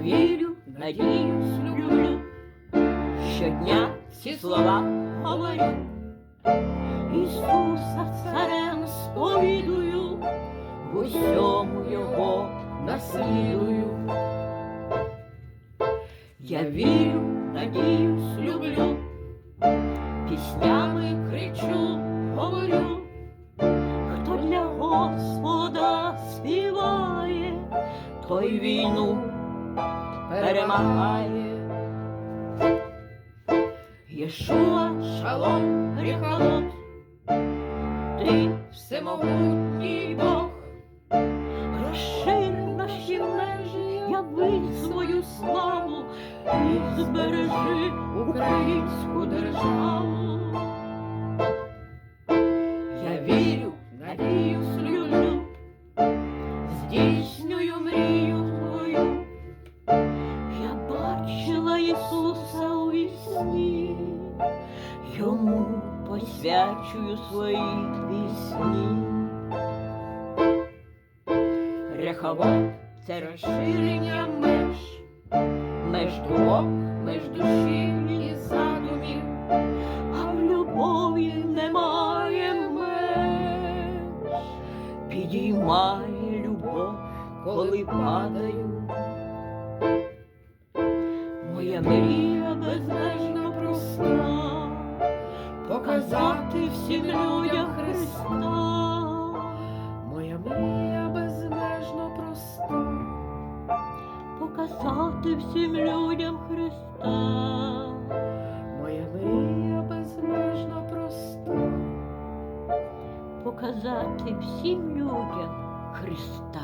Вірю, надіюсь, люблю. Щодня ці слова говорю. Ісуса царем сповідую, в усьому його наслідую. Я вірю, надіюсь, люблю, піснями кричу, говорю, хто для Господа співає, той війну перемагає. Єшуа, шалом, ріхалот, ти всемогутній Бог, розшир наші межі, яви свою славу і збережи українську державу. Йому посвячую свої пісні. Рехавод це розширення меж, меж думок, меж душі і задумів, а в любові немає меж, підіймає любов, коли падаю. Моя мрія безмежно проста, показати всім людям Христа. Моя мрія безмежно проста, Показати всім людям Христа. моя мрія безмежно проста, Показати всім людям Христа.